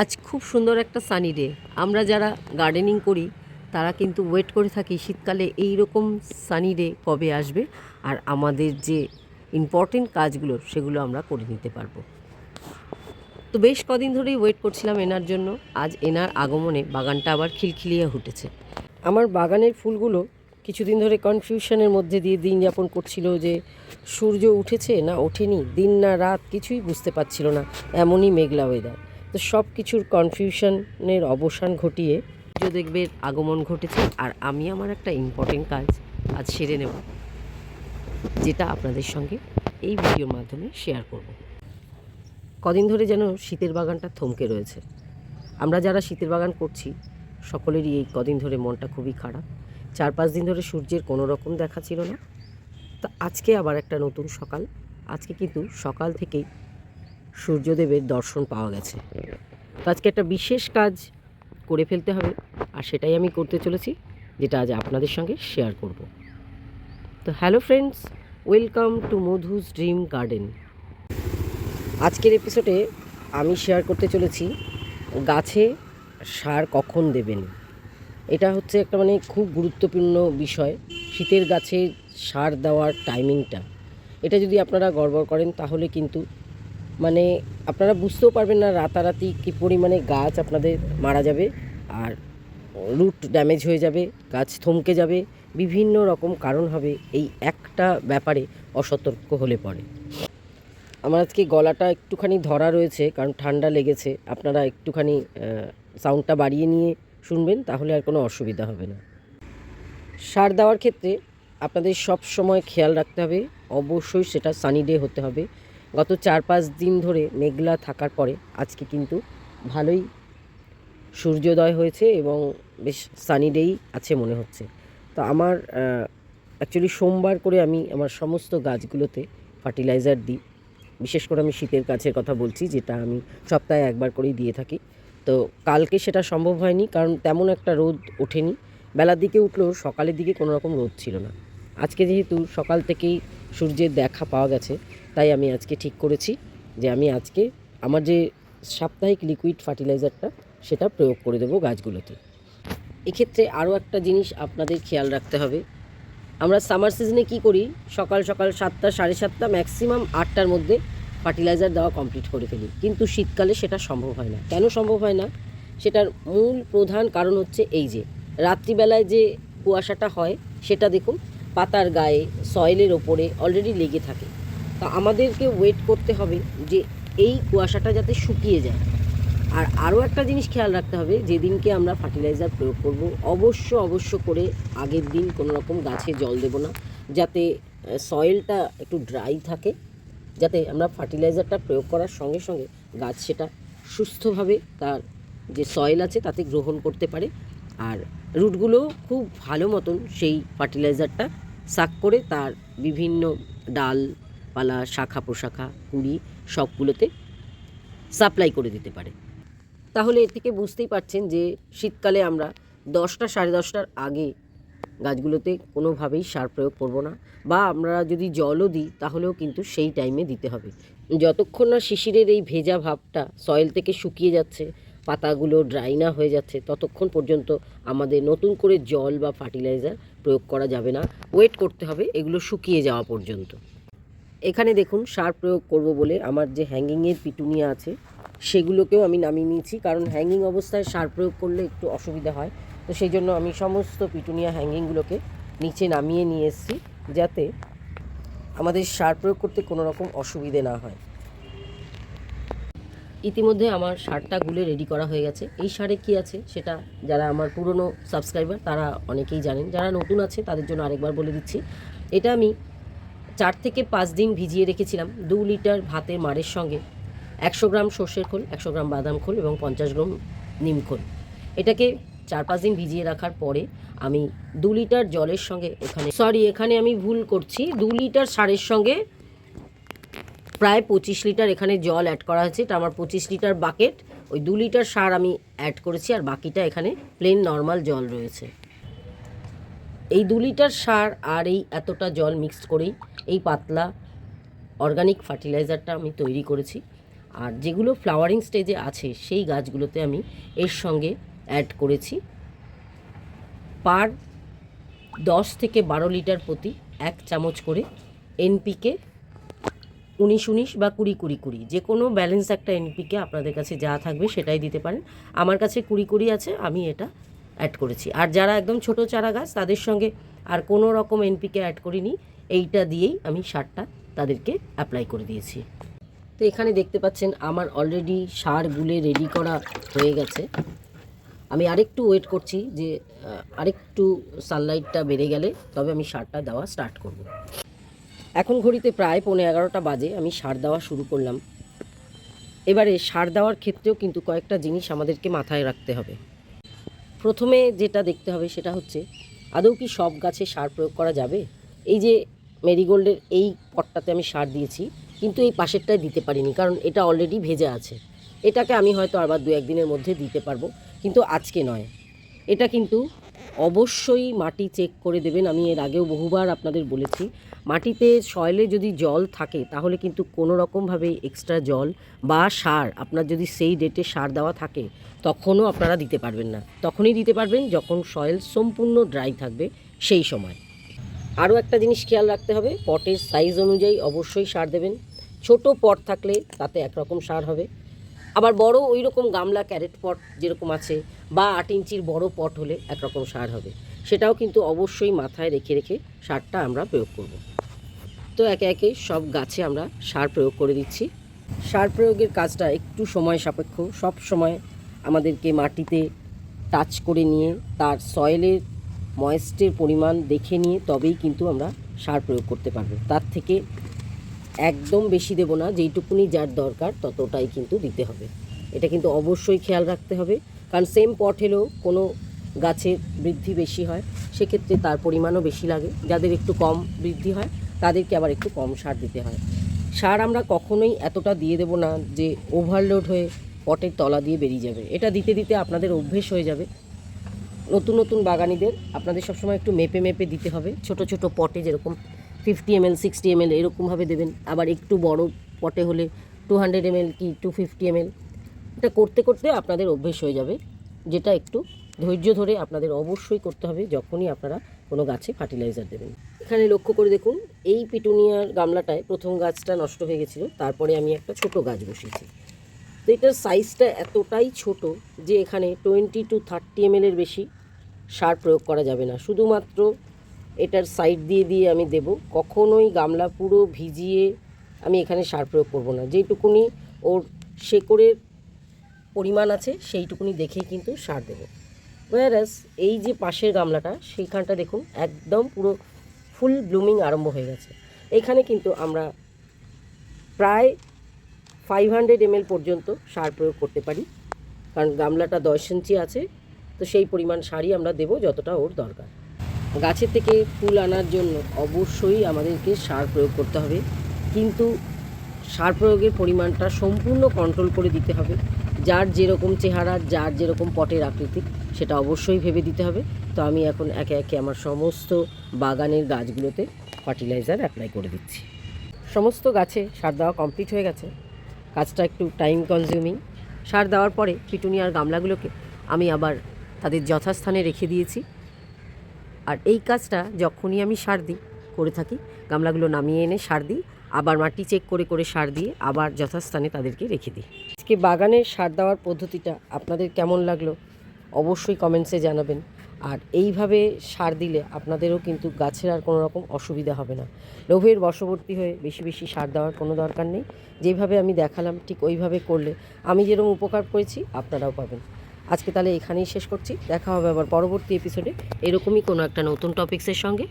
আজ খুব সুন্দর একটা সানি ডে আমরা যারা গার্ডেনিং করি, তারা কিন্তু ওয়েট করে থাকি শীতকালে এই রকম সানি ডে কবে আসবে আর আমাদের যে ইম্পর্টেন্ট কাজগুলো সেগুলো আমরা করে নিতে পারব। তো বেশ কদিন ধরেই ওয়েট করছিলাম এনার জন্য। আজ এনার আগমনে বাগানটা আবার খিলখিলিয়ে উঠেছে। আমার বাগানের ফুলগুলো কিছুদিন ধরে কনফিউশনের মধ্যে দিয়ে দিন যাপন করছিল যে, সূর্য উঠেছে না ওঠেনি? দিন না রাত কিছুই বুঝতে পারছিল না। এমনই মেঘলা ওয়েদার তো সব কিছুর কনফিউশনের অবসান ঘটিয়ে সূর্যদেবের আগমন ঘটেছে আর আমি আমার একটা ইম্পর্টেন্ট কাজ আজ সেরে নেব, যেটা আপনাদের সঙ্গে এই ভিডিওর মাধ্যমে শেয়ার করব। কদিন ধরে যেন শীতের বাগানটা থমকে রয়েছে। আমরা যারা শীতের বাগান করছি, সকলেরই এই কদিন ধরে মনটা খুবই খারাপ। চার পাঁচ দিন ধরে সূর্যের কোনো রকম দেখা ছিল না। তা আজকে আবার একটা নতুন সকাল। আজকে কিন্তু সকাল থেকেই সূর্যদেবের দর্শন পাওয়া গেছে। তো আজকে একটা বিশেষ কাজ করে ফেলতে হবে, আর সেটাই আমি করতে চলেছি, যেটা আজ আপনাদের সঙ্গে শেয়ার করব। তো hello friends welcome to Madhu's dream garden আজকের এপিসোডে আমি শেয়ার করতে চলেছি, গাছে সার কখন দেবেন? এটা হচ্ছে একটা মানে খুব গুরুত্বপূর্ণ বিষয়, শীতের গাছে সার দেওয়ার টাইমিংটা এটা যদি আপনারা গড়বড় করেন, তাহলে কিন্তু মানে আপনারা বুঝতেও পারবেন না রাতারাতি কী পরিমাণে গাছ আপনাদের মারা যাবে আর রুট ড্যামেজ হয়ে যাবে, গাছ থমকে যাবে, বিভিন্ন রকম কারণ হবে, এই একটা ব্যাপারে অসতর্ক হলে পড়ে আমার আজকে গলাটা একটুখানি ধরা রয়েছে, কারণ ঠান্ডা লেগেছে। আপনারা একটুখানি সাউন্ডটা বাড়িয়ে নিয়ে শুনবেন, তাহলে আর কোনো অসুবিধা হবে না। সার দেওয়ার ক্ষেত্রে আপনাদের সব সময় খেয়াল রাখতে হবে। অবশ্যই সেটা সানি ডে হতে হবে। গত চার পাঁচ দিন ধরে মেঘলা থাকার পরে আজকে কিন্তু ভালোই সূর্যোদয় হয়েছে এবং বেশ সানি ডেই আছে মনে হচ্ছে। তো আমার অ্যাকচুয়ালি সোমবার করে আমি আমার সমস্ত গাছগুলোতে ফার্টিলাইজার দিই। বিশেষ করে আমি শীতের গাছের কথা বলছি, যেটা আমি সপ্তাহে একবার করেই দিয়ে থাকি। তো কালকে সেটা সম্ভব হয়নি, কারণ তেমন একটা রোদ ওঠেনি। বেলার দিকে উঠলেও সকালের দিকে কোনো রকম রোদ ছিল না। আজকে যেহেতু সকাল থেকেই সূর্যের দেখা পাওয়া গেছে, তাই আমি আজকে ঠিক করেছি যে আমি আজকে আমার যে সাপ্তাহিক লিকুইড ফার্টিলাইজারটা সেটা প্রয়োগ করে দেবো গাছগুলোতে। এক্ষেত্রে আরও একটা জিনিস আপনাদের খেয়াল রাখতে হবে। আমরা সামার সিজনে কি করি? সকাল সকাল সাতটা, সাড়ে সাতটা ম্যাক্সিমাম আটটার মধ্যে ফার্টিলাইজার দেওয়া কমপ্লিট করে ফেলি। কিন্তু শীতকালে সেটা সম্ভব হয় না। কেন সম্ভব হয় না? সেটার মূল প্রধান কারণ হচ্ছে এই যে, রাত্রিবেলায় যে কুয়াশাটা হয়, সেটা দেখুন পাতার গায়ে সয়েলের ওপরে অলরেডি লেগে থাকে। তা আমাদেরকে ওয়েট করতে হবে যে এই কুয়াশাটা যাতে শুকিয়ে যায়। আর আরও একটা জিনিস খেয়াল রাখতে হবে, যেদিনকে আমরা ফার্টিলাইজার প্রয়োগ করব, অবশ্য অবশ্য করে আগের দিন কোনো রকম গাছে জল দেব না, যাতে সয়েলটা একটু ড্রাই থাকে, যাতে আমরা ফার্টিলাইজারটা প্রয়োগ করার সঙ্গে সঙ্গে গাছ সেটা সুস্থভাবে তার যে সয়েল আছে তাতে গ্রহণ করতে পারে। আর রুটগুলো খুব ভালো মতন সেই ফার্টিলাইজারটা সাক করে তার বিভিন্ন ডাল, পালা, শাখা প্রশাখা, কুড়ি সবগুলোতে সাপ্লাই করে দিতে পারে। তাহলে এর থেকে বুঝতেই পারছেন যে শীতকালে আমরা দশটা সাড়ে দশটার আগে গাছগুলোতে কোনোভাবেই সার প্রয়োগ করব না বা আমরা যদি জলও দিই তাহলেও কিন্তু সেই টাইমে দিতে হবে। যতক্ষণ না শিশিরের এই ভেজা ভাবটা সয়েল থেকে শুকিয়ে যাচ্ছে পাতাগুলো ড্রাই না হয়ে যাচ্ছে, ততক্ষণ পর্যন্ত আমাদের নতুন করে জল বা ফার্টিলাইজার প্রয়োগ করা যাবে না। ওয়েট করতে হবে, এগুলো শুকিয়ে যাওয়া পর্যন্ত। এখানে দেখুন, সার প্রয়োগ করব বলে আমার যে হ্যাঙ্গিংয়ের পিটুনিয়া আছে, সেগুলোকেও আমি নামিয়ে নিয়েছি। কারণ হ্যাঙ্গিং অবস্থায় সার প্রয়োগ করলে একটু অসুবিধা হয়। তো সেই জন্য আমি সমস্ত পিটুনিয়া হ্যাঙ্গিংগুলোকে নিচে নামিয়ে নিয়ে এসেছি, যাতে আমাদের সার প্রয়োগ করতে কোনো রকম অসুবিধে না হয়। ইতিমধ্যে আমার সারটা গুলে রেডি করা হয়ে গেছে। এই সারে কি আছে সেটা যারা আমার পুরনো সাবস্ক্রাইবার তারা অনেকেই জানেন। যারা নতুন আছে, তাদের জন্য আরেকবার বলে দিচ্ছি। এটা আমি চার থেকে পাঁচ দিন ভিজিয়ে রেখেছিলাম দু লিটার ভাতের মারের সঙ্গে। একশো গ্রাম সর্ষের খোল, একশো গ্রাম বাদাম খোল এবং পঞ্চাশ গ্রাম নিম খোল। এটাকে চার পাঁচ দিন ভিজিয়ে রাখার পরে আমি দু লিটার জলের সঙ্গে এখানে সরি এখানে আমি ভুল করছি। দু লিটার সারের সঙ্গে প্রায় পঁচিশ লিটার এখানে জল অ্যাড করা হয়েছে। এটা আমার পঁচিশ লিটার বাকেট ওই দু লিটার সার আমি অ্যাড করেছি আর বাকিটা এখানে প্লেন নর্মাল জল রয়েছে। এই দু লিটার সার আর এই এতটা জল মিক্সড করেই এই পাতলা অর্গানিক ফার্টিলাইজারটা আমি তৈরি করেছি। আর যেগুলো ফ্লাওয়ারিং স্টেজে আছে, সেই গাছগুলোতে আমি এর সঙ্গে অ্যাড করেছি। পার দশ থেকে বারো লিটার প্রতি এক চামচ করে এনপিকে উনিশ উনিশ বা কুড়ি কুড়ি কুড়ি, যে কোনো ব্যালেন্স একটা এনপিকে আপনাদের কাছে যা থাকবে সেটাই দিতে পারেন। আমার কাছে কুড়ি কুড়ি আছে, আমি এটা অ্যাড করেছি। আর যারা একদম ছোট চারা গাছ তাদের সঙ্গে আর কোনো রকম এনপিকে অ্যাড করিনি, এইটা দিয়েই আমি সারটা তাদেরকে অ্যাপ্লাই করে দিয়েছি। তো এখানে দেখতে পাচ্ছেন, আমার অলরেডি সার গুলে রেডি করা হয়ে গেছে। আমি আরেকটু ওয়েট করছি যে আরেকটু সানলাইটটা বেড়ে গেলে তবে আমি সারটা দেওয়া স্টার্ট করব। এখন ঘড়িতে প্রায় পৌনে এগারোটা বাজে, আমি সার দেওয়া শুরু করলাম। এবারে সার দেওয়ার ক্ষেত্রেও কিন্তু কয়েকটা জিনিস আমাদেরকে মাথায় রাখতে হবে। প্রথমে যেটা দেখতে হবে সেটা হচ্ছে, আদৌ কি সব গাছে সার প্রয়োগ করা যাবে? এই যে মেরিগোল্ডের এই পটটাতে আমি সার দিয়েছি, কিন্তু এই পাশেরটায় দিতে পারিনি, কারণ এটা অলরেডি ভেজে আছে। এটাকে আমি হয়তো আবার দু একদিনের মধ্যে দিতে পারব, কিন্তু আজকে নয়। এটা কিন্তু অবশ্যই মাটি চেক করে দেবেন। আমি এর আগেও বহুবার আপনাদের বলেছি, মাটিতে সয়েলে যদি জল থাকে, তাহলে কিন্তু কোনো রকমভাবে এক্সট্রা জল বা সার, আপনার যদি সেই ডেটে সার দেওয়া থাকে, তখনও আপনারা দিতে পারবেন না। তখনই দিতে পারবেন যখন সয়েল সম্পূর্ণ ড্রাই থাকবে সেই সময়। আরও একটা জিনিস খেয়াল রাখতে হবে পটের সাইজ অনুযায়ী অবশ্যই সার দেবেন। ছোট পট থাকলে তাতে একরকম সার হবে। আবার বড় ওই রকম গামলা ক্যারেট পট যেরকম আছে বা আট ইঞ্চির বড় পট হলে একরকম সার হবে। সেটাও কিন্তু অবশ্যই মাথায় রেখে রেখে সারটা আমরা প্রয়োগ করব। তো একে একে সব গাছে আমরা সার প্রয়োগ করে দিচ্ছি। সার প্রয়োগের কাজটা একটু সময় সাপেক্ষ। সব সময় আমাদেরকে মাটিতে টাচ করে নিয়ে তার সয়েলের ময়েস্টের পরিমাণ দেখে নিয়ে তবেই কিন্তু আমরা সার প্রয়োগ করতে পারব। তার থেকে একদম বেশি দেবো না, যেইটুকুনি যার দরকার ততটাই কিন্তু দিতে হবে। এটা কিন্তু অবশ্যই খেয়াল রাখতে হবে, কারণ সেম পট হলেও কোনো গাছের বৃদ্ধি বেশি হয়, সেক্ষেত্রে তার পরিমাণও বেশি লাগে। যাদের একটু কম বৃদ্ধি হয়, তাদেরকে আবার একটু কম সার দিতে হয়। সার আমরা কখনোই এতটা দিয়ে দেবো না যে ওভারলোড হয়ে পটের তলা দিয়ে বেরিয়ে যাবে। এটা দিতে দিতে আপনাদের অভ্যেস হয়ে যাবে। নতুন নতুন বাগানিদের আপনাদের সবসময় একটু মেপে মেপে দিতে হবে। ছোট ছোট পটে যেরকম ফিফটি এমএল সিক্সটি এমএল এরকমভাবে দেবেন। আবার একটু বড় পটে হলে টু হান্ড্রেড এমএল কি টু ফিফটি এমএল এটা করতে করতে আপনাদের অভ্যেস হয়ে যাবে। যেটা একটু ধৈর্য ধরে আপনাদের অবশ্যই করতে হবে যখনই আপনারা কোনো গাছে ফার্টিলাইজার দেবেন। এখানে লক্ষ্য করে দেখুন, এই পিটুনিয়ার গামলাটায় প্রথম গাছটা নষ্ট হয়ে গেছিল, তারপরে আমি একটা ছোট গাছ বসিয়েছি। তো এটার সাইজটা এতটাই ছোট যে এখানে টোয়েন্টি টু থার্টি এমএলের বেশি সার প্রয়োগ করা যাবে না। শুধুমাত্র এটার সাইড দিয়ে দিয়ে আমি দেব। কখনোই গামলা পুরো ভিজিয়ে আমি এখানে সার প্রয়োগ করব না। যেটুকুনি ওর শেকড়ের পরিমাণ আছে, সেইটুকুনি দেখেই কিন্তু সার দেবো। ওয়ারাস এই যে পাশের গামলাটা, সেইখানটা দেখুন, একদম পুরো ফুল ব্লুমিং আরম্ভ হয়ে গেছে। এখানে কিন্তু আমরা প্রায় ফাইভ হান্ড্রেড এমএল পর্যন্ত সার প্রয়োগ করতে পারি। কারণ গামলাটা দশ ইঞ্চি আছে, তো সেই পরিমাণ সারই আমরা দেবো, যতটা ওর দরকার। গাছের থেকে ফুল আনার জন্য অবশ্যই আমাদেরকে সার প্রয়োগ করতে হবে। কিন্তু সার প্রয়োগের পরিমাণটা সম্পূর্ণ কন্ট্রোল করে দিতে হবে। যার যেরকম চেহারা, যার যেরকম পটের আকৃতি, সেটা অবশ্যই ভেবে দিতে হবে। তো আমি এখন একে একে আমার সমস্ত বাগানের গাছগুলোতে ফার্টিলাইজার অ্যাপ্লাই করে দিচ্ছি। সমস্ত গাছে সার দেওয়া কমপ্লিট হয়ে গেছে। কাজটা একটু টাইম কনজিউমিং সার দেওয়ার পরে পিটুনিয়ার গামলাগুলোকে আমি আবার তাদের যথাস্থানে রেখে দিয়েছি। আর এই কাজটা যখনই আমি সার দিই, করে থাকি, গামলাগুলো নামিয়ে এনে সার দিই, আবার মাটি চেক করে করে সার দিয়ে আবার যথাস্থানে তাদেরকে রেখে দিই। আজকে বাগানের সার দেওয়ার পদ্ধতিটা আপনাদের কেমন লাগল অবশ্যই কমেন্টসে জানাবেন। আর এইভাবে সার দিলে আপনাদেরও কিন্তু গাছের আর কোনো রকম অসুবিধা হবে না। লোভের বশবর্তী হয়ে বেশি বেশি সার দেওয়ার কোনো দরকার নেই। যেভাবে আমি দেখালাম ঠিক ওইভাবে করলে আমি যেরকম উপকার করেছি, আপনারাও পাবেন। আজকে তাহলে এখানেই শেষ করছি। দেখা হবে আবার পরবর্তী এপিসোডে এরকমই কোনো একটা নতুন টপিক্সের সঙ্গে।